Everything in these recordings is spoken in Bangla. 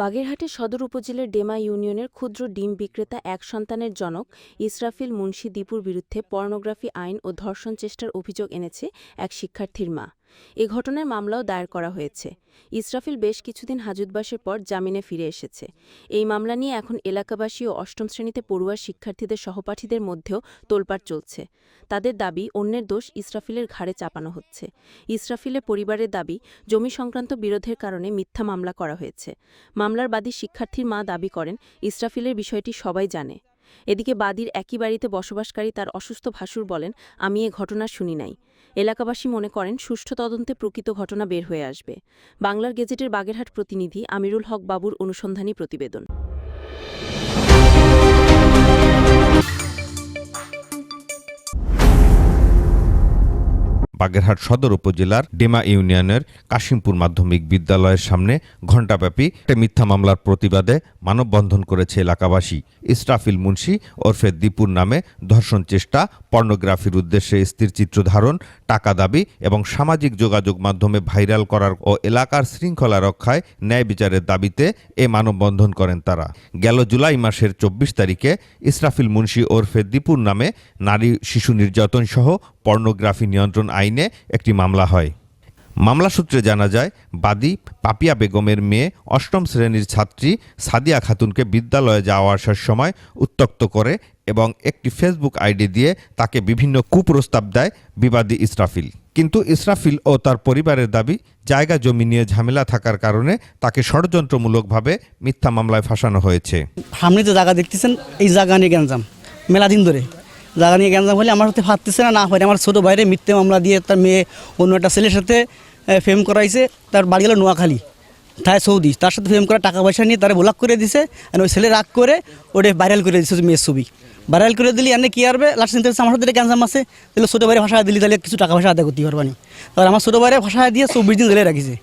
বাগেরহাটের সদর উপজেলার ডেমা ইউনিয়নের ক্ষুদ্র ডিম বিক্রেতা এক সন্তানের জনক ইসরাফিল মুন্সি দীপুর বিরুদ্ধে পর্নোগ্রাফি আইন ও ধর্ষণ চেষ্টার অভিযোগ এনেছে এক শিক্ষার্থীর মা। এ ঘটনায় মামলাও দায়ের করা হয়েছে। ইসরাফিল বেশ কিছুদিন হাজতবাসের পর জামিনে ফিরে এসেছে। এই মামলা নিয়ে এখন এলাকাবাসী ও অষ্টম শ্রেণীতে পড়ুয়া শিক্ষার্থীদের সহপাঠীদের মধ্যেও তোলপাড় চলছে। তাদের দাবি, অন্যের দোষ ইসরাফিলের ঘাড়ে চাপানো হচ্ছে। ইসরাফিলের পরিবারের দাবি, জমি সংক্রান্ত বিরোধের কারণে মিথ্যা মামলা করা হয়েছে। মামলার বাদী শিক্ষার্থীর মা দাবি করেন, ইসরাফিলের বিষয়টি সবাই জানে। এদিকে বাদীর একই বাড়িতে বসবাসকারী তার অসুস্থ ভাসুর বলেন, আমি এ ঘটনা শুনি নাই। এলাকাবাসী মনে করেন, সুষ্ঠু তদন্তে প্রকৃত ঘটনা বের হয়ে আসবে। বাংলার গেজেটের বাগেরহাট প্রতিনিধি আমিরুল হক বাবুর অনুসন্ধানী প্রতিবেদন। বাগেরহাট সদর উপজেলার ডেমা ইউনিয়নের কাশিমপুর মাধ্যমিক বিদ্যালয়ের সামনে ঘণ্টাব্যাপী একটা মিথ্যা মামলার প্রতিবাদে মানববন্ধন করেছে এলাকাবাসী। ইসরাফিল মুন্সি ওরফে দীপুর নামে ধর্ষণ চেষ্টা, পর্নোগ্রাফির উদ্দেশ্যে স্থির চিত্র ধারণ, টাকা দাবি এবং সামাজিক যোগাযোগ মাধ্যমে ভাইরাল করার ও এলাকার শৃঙ্খলা রক্ষায় ন্যায় বিচারের দাবিতে এ মানববন্ধন করেন তারা। গেল জুলাই মাসের চব্বিশ তারিখে ইসরাফিল মুন্সি ওরফে দীপুর নামে নারী শিশু নির্যাতন সহ পর্নোগ্রাফি নিয়ন্ত্রণ আইনে একটি মামলা হয়। মামলা সূত্রে জানা যায়, বাদী পাপিয়া বেগমের মেয়ে অষ্টম শ্রেণির ছাত্রী সাদিয়া খাতুনকে বিদ্যালয়ে যাওয়া আসার সময় উত্তক্ত করে এবং একটি ফেসবুক আইডি দিয়ে তাকে বিভিন্ন কুপ্রস্তাব দেয় বিবাদী ইসরাফিল। কিন্তু ইসরাফিল ও তার পরিবারের দাবি, জায়গা জমি নিয়ে ঝামেলা থাকার কারণে তাকে ষড়যন্ত্রমূলকভাবে মিথ্যা মামলায় ফাঁসানো হয়েছে। সামনে যে জায়গা দেখতেছেন, এই জায়গা নিয়ে গ্যাঞ্জাম মেলা দিন ধরে। জায়গা নিয়ে গ্যাঞ্জাম হলে আমার সাথে ফাটতেছে না না হয় আমার ছোটো বাইরে মিথ্যে মামলা দিয়ে তার মেয়ে অন্য একটা ছেলের সাথে ফেম করাইছে। তার বাড়ি গেল নোয়াখালী, তাই সৌদি। তার সাথে ফেম করা টাকা পয়সা নিয়ে তারা ব্লক করে দিছে, আর ওই ছেলে রাগ করে ওটা ভাইরাল করে দিছে মেয়ের ছবি। ভাইরাল করে দিলি এনে কি আরবে লাস্ট চিন্তা আমার সাথে গ্যাঞ্জাম আছে। তাহলে ছোটো বাইরে ভাষা দিলি, তাহলে কিছু টাকা পয়সা আদায় করতে পারবানি তারপর আমার ছোটো বাইরে ভাষা দিয়ে চব্বিশ দিন জেলে রাখিছে।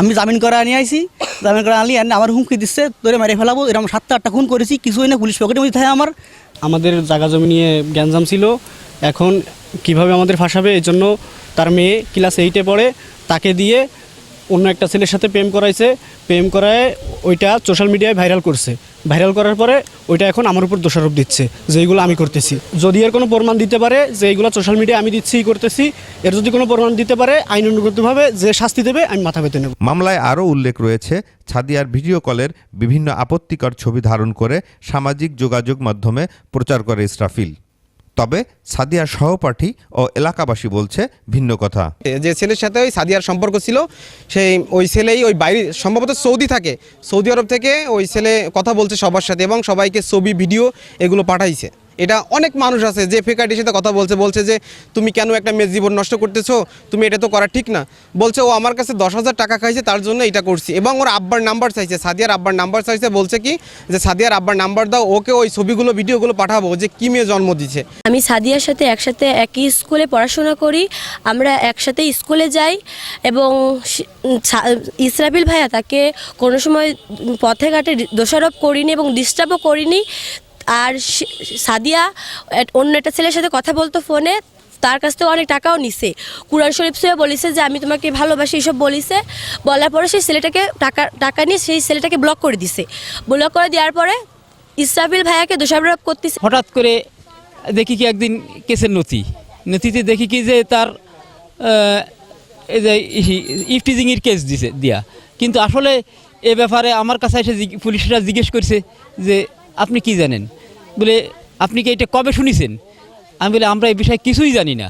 আমি জামিন করা নিয়ে আইছি, জামিন করা আনলি আমার হুমকি দিচ্ছে তোরে মেরে ফেলাবো, এরকম সাতটা আটটা খুন করেছি, কিছুই না, পুলিশ পকেটে মধ্যে থাকে আমার। আমাদের জায়গা জমি নিয়ে গ্যাঞ্জাম ছিল, এখন কীভাবে আমাদের ফাঁসাবে, এই জন্য তার মেয়ে ক্লাস এইটে পড়ে, তাকে দিয়ে অন্য একটা ছেলের সাথে প্রেম করাইছে, প্রেম করায় ওইটা সোশ্যাল মিডিয়ায় ভাইরাল করছে। ভাইরাল করার পরে ওইটা এখন আমার উপর দোষারোপ দিচ্ছে যে এইগুলো আমি করতেছি। যদি এর কোনো প্রমাণ দিতে পারে যে এইগুলো সোশ্যাল মিডিয়া আমি দিচ্ছি করতেছি, এর যদি কোনো প্রমাণ দিতে পারে আইন অনুগতভাবে যে শাস্তি দেবে, আমি মাথা পেতে নেব। মামলায় আরও উল্লেখ রয়েছে, ছাদিয়ার ভিডিও কলের বিভিন্ন আপত্তিকর ছবি ধারণ করে সামাজিক যোগাযোগ মাধ্যমে প্রচার করে ইসরাফিল। তবে সাদিয়ার সহপাঠী ও এলাকাবাসী বলছে ভিন্ন কথা। যে ছেলের সাথে ওই সাদিয়ার সম্পর্ক ছিল, সেই ওই ছেলেই ওই বাইরে, সম্ভবত সৌদি থাকে। সৌদি আরব থেকে ওই ছেলে কথা বলছে সবার সাথে এবং সবাইকে ছবি, ভিডিও এগুলো পাঠাইছে। এটা অনেক মানুষ আছে যে ফেকাটির সাথে কথা বলছে বলছে যে, তুমি কেন একটা মেয়ের জীবন নষ্ট করতেছো? তুমি এটা তো করা ঠিক না। বলছে, ও আমার কাছে দশ হাজার টাকা খাইছে, তার জন্য এটা করছি। এবং ওর আব্বার নাম্বার চাইছে, সাদিয়ার আব্বার নাম্বার চাইছে, বলছে কি যে, সাদিয়ার আব্বার নাম্বার দাও, ওকে ওই ছবিগুলো, ভিডিওগুলো পাঠাবো, যে কি মেয়ে জন্ম দিছে। আমি সাদিয়ার সাথে একসাথে একই স্কুলে পড়াশোনা করি, আমরা একসাথে স্কুলে যাই এবং ইসরাফিল ভাইয়া তাকে কোনো সময় পথে ঘাটে দোষারোপ করিনি এবং ডিস্টার্বও করিনি। আর সাদিয়া অন্য একটা ছেলের সাথে কথা বলতো ফোনে, তার কাছ থেকে অনেক টাকাও নিছে। কুরআন শরীফ সে বলিছে যে, আমি তোমাকে ভালোবাসি, এসব বলিছে। বলার পরে সেই ছেলেটাকে টাকা টাকা নিয়ে সেই ছেলেটাকে ব্লক করে দিছে। ব্লক করে দেওয়ার পরে ইসরাফিল ভাইয়াকে দোষারোপ করতেছে। হঠাৎ করে দেখি কি একদিন কেসের নথি। নথিতে দেখি কি যে তার যে ইফটিজিংয়ের কেস দিছে দিয়া। কিন্তু আসলে এ ব্যাপারে আমার কাছে এসে পুলিশরা জিজ্ঞেস করছে যে আপনি কি জানেন? বলে, আপনি কি এটা কবে শুনেছেন? আমি বলে, আমরা এই বিষয়ে কিছুই জানি না।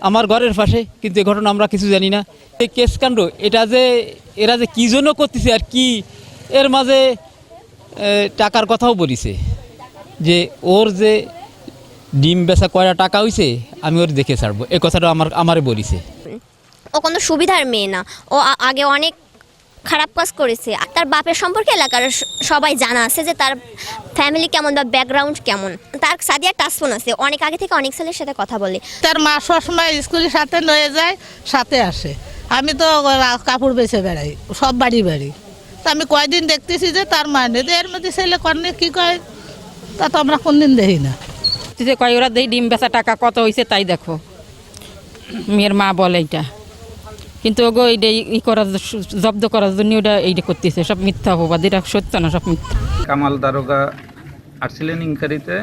আমার ঘরের পাশে, কিন্তু এ ঘটনা আমরা কিছু জানি না। এই কেসকাণ্ড, এটা যে, এরা যে কী জন্য করতেছে আর কি, এর মাঝে টাকার কথাও বলিছে। যে ওর যে ডিম বেচা কয়টা টাকা হইছে, আমি ওর দেখে ছাড়বো। এ কথাটা আমার, আমারে বলিছে। ও কোনো সুবিধার মেয়ে না। ও আগে অনেক খারাপ কাজ করেছে। আর তার বাপের সম্পর্কে এলাকার সবাই জানা আছে যে তার ফ্যামিলি কেমন বা ব্যাকগ্রাউন্ড কেমন। তার সাদিয়ার টাচফোন আছে অনেক আগে থেকে অনেক ছেলের সাথে কথা বলে। তার মা সবসময় স্কুলের সাথে লয়ে যায় সাথে আসে। আমি তো কাপড় বেছে বেড়াই সব বাড়ি বাড়ি। তা আমি কয়দিন দেখতেছি যে তার মা নেই। এর মধ্যে ছেলে কর্নে কি কয়? তা তো আমরা কোনদিন দেখি না। যে কয় ওরা দেই ডিম বেচা টাকা কত হয়েছে তাই দেখো। মেয়ের মা বলে এটা। কিন্তু ওগো এইটা ই করার জব্দ করার জন্য ওটা এইটা করতেছে। সব মিথ্যা অপবাদ এটা সত্য না সব মিথ্যা। কামাল দারোগা আসছিলেন ইনকারিতে।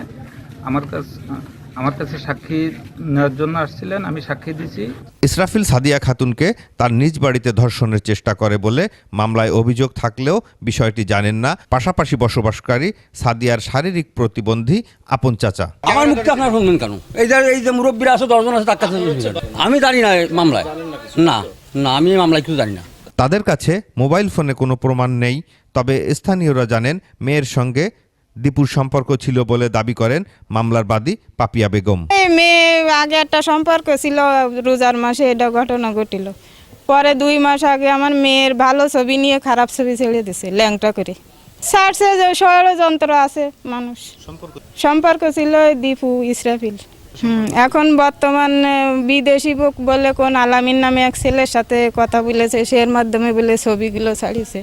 আমার কাছে আমার কাছে সাক্ষী নেওয়ার জন্য আসছিলেন আমি সাক্ষী দিছি। ইসরাফিল সাদিয়া খাতুনকে তার নিজ বাড়িতে ধর্ষণের চেষ্টা করে বলে মামলায় অভিযোগ থাকলেও বিষয়টি জানেন না। পাশাপাশি বসবাসকারী সাদিয়ার শারীরিক প্রতিবন্ধী আপন চাচা। আমার মুখটা আপনার শুনবেন কেন? এই যে এই যে মুরব্বীরা আছে দশজন আছে তার কাছে আমি জানি না এই মামলায়। না। না আমি মামলায় কিছু জানি না। তাদের কাছে মোবাইল ফোনে কোনো প্রমাণ নেই তবে স্থানীয়রা জানেন মেয়ের সঙ্গে দীপুর সম্পর্ক ছিল বলে দাবি করেন মামলার বাদী পাপিয়া বেগম। এই মেয়ে আগে একটা সম্পর্ক ছিল রোজার মাসে এটা ঘটনা ঘটিল। পরে দুই মাস আগে আমার মেয়ের ভালো ছবি নিয়ে খারাপ ছবি ছেড়ে দিছে ল্যাংটা করে। সার্চে যে ষড়যন্ত্র আছে মানুষ। সম্পর্ক ছিল দীপু ইসরাফিল। হুম, এখন বর্তমান বিদেশি বুক বলে কোন আলামিন নামে এক ছেলের সাথে কথা বলেছে, সে এর মাধ্যমে বলে ছবিগুলো ছাড়িয়েছে।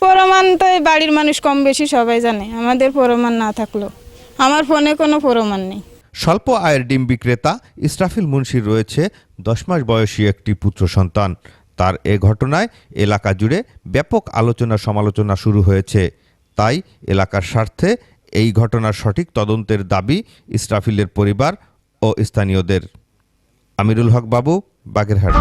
প্রমাণ তো এই বাড়ির মানুষ কম বেশি সবাই জানে, আমাদের প্রমাণ না থাকলেও। আমার ফোনে কোনো প্রমাণ নেই। স্বল্প আয়ের ডিম বিক্রেতা ইসরাফিল মুন্সির রয়েছে, দশ মাস বয়সী একটি পুত্র সন্তান। তার এ ঘটনায় এলাকা জুড়ে ব্যাপক আলোচনা সমালোচনা শুরু হয়েছে। তাই এলাকার স্বার্থে এই ঘটনার সঠিক তদন্তের দাবি ইসরাফিলের পরিবার ও স্থানীয়দের। আমিরুল হক বাবু বাগেরহাট।